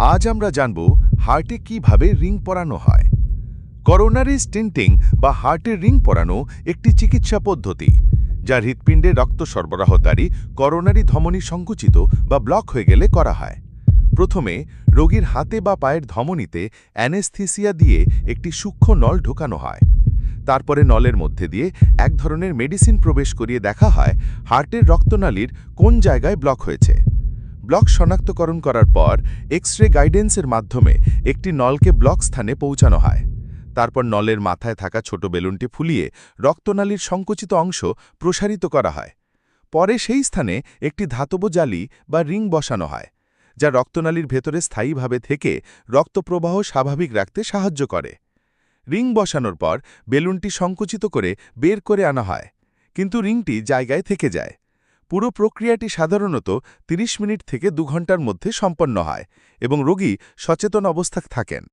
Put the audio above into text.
আজ আমরা জানব হার্টে কীভাবে রিং পরানো হয়। করোনারি স্টিন্টিং বা হার্টের রিং পরানো একটি চিকিৎসা পদ্ধতি, যা হৃৎপিণ্ডে রক্ত সরবরাহকারী করোনারি ধমনী সংকুচিত বা ব্লক হয়ে গেলে করা হয়। প্রথমে, রোগীর হাতে বা পায়ের ধমনীতে অ্যানেস্থিসিয়া দিয়ে একটি সূক্ষ্ম নল ঢোকানো হয়। তারপরে নলের মধ্যে দিয়ে এক ধরনের মেডিসিন প্রবেশ করিয়ে দেখা হয় হার্টের রক্তনালীর কোন জায়গায় ব্লক হয়েছে। ব্লক শনাক্তকরণ করার পর এক্স রে গাইডেন্সের মাধ্যমে একটি নলকে ব্লক স্থানে পৌঁছানো হয়। তারপর নলের মাথায় থাকা ছোট বেলুনটি ফুলিয়ে রক্তনালীর সংকুচিত অংশ প্রসারিত করা হয়। পরে সেই স্থানে একটি ধাতব জালি বা রিং বসানো হয়, যা রক্তনালীর ভেতরে স্থায়ীভাবে থেকে রক্তপ্রবাহ স্বাভাবিক রাখতে সাহায্য করে। রিং বসানোর পর বেলুনটি সংকুচিত করে বের করে আনা হয়, কিন্তু রিংটি জায়গায় থেকে যায়। পুরো প্রক্রিয়াটি সাধারণত ৩০ মিনিট থেকে দু ঘণ্টার মধ্যে সম্পন্ন হয় এবং রোগী সচেতন অবস্থা থাকেন।